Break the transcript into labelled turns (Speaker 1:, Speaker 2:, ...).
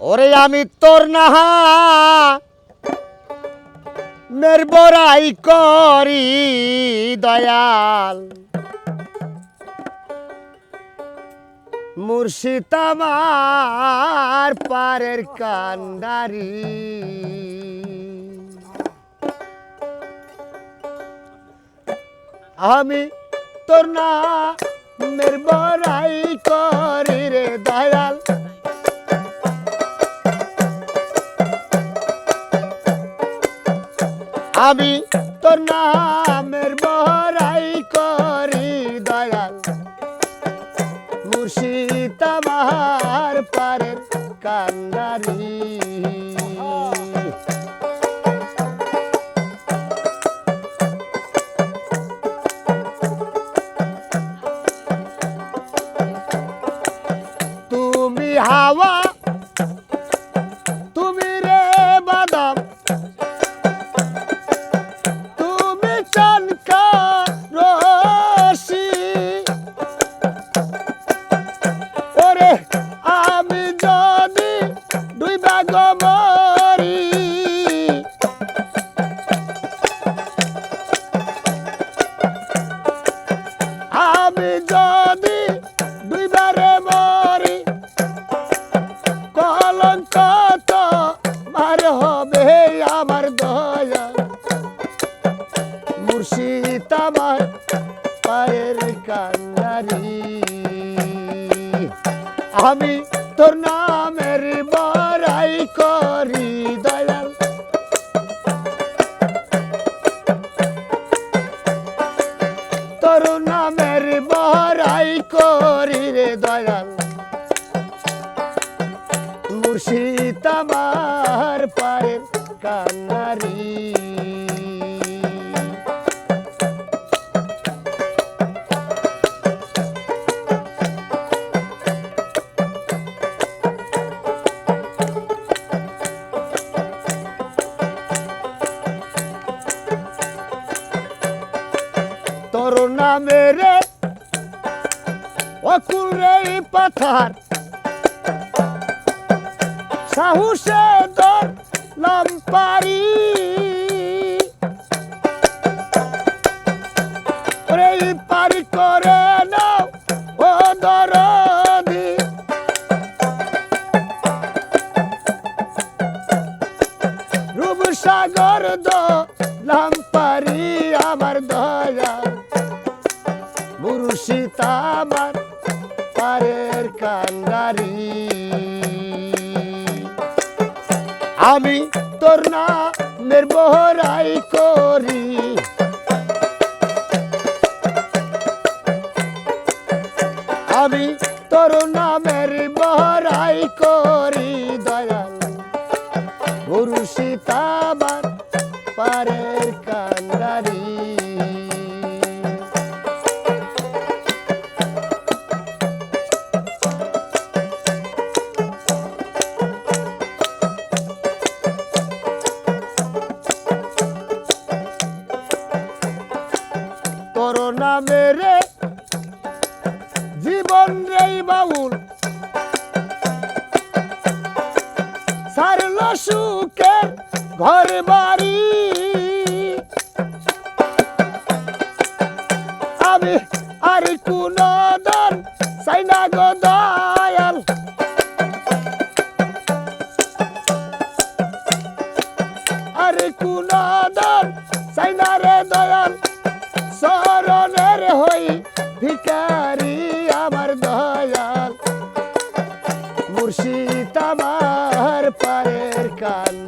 Speaker 1: ওরে আমি তোর নাহা মের বড়াই করি দয়াল। মুর্শিদ আমার পারের কান্দারি আমি তোর না মের বড়াই করি তোর নামের বহরাই করি দয়াল মুর্শিদ আমার পারের কান্দারি আমার পায়ের আমি তোর নামের বড়াই করি, দয়াল। তোর নামের বড়াই করি রে, দয়াল। মুর্শিদ আমার পায়ের কান্নারি তোর নামের অকুল রে পাথার। সাহুসে দর ওরে ই পারি করে নাও, ও দরদি। রূপ সাগর দ লাম্পারি আমার দয়া। আমার পারের কান্দারি আমি তোর নামের বহরাই করি। আমি তোর নামের বহরাই করি। তোর নামের জীবন রে বাউল। সারল সুখের ঘর বাড়ি। আমি আর কোন দন চাই না 干。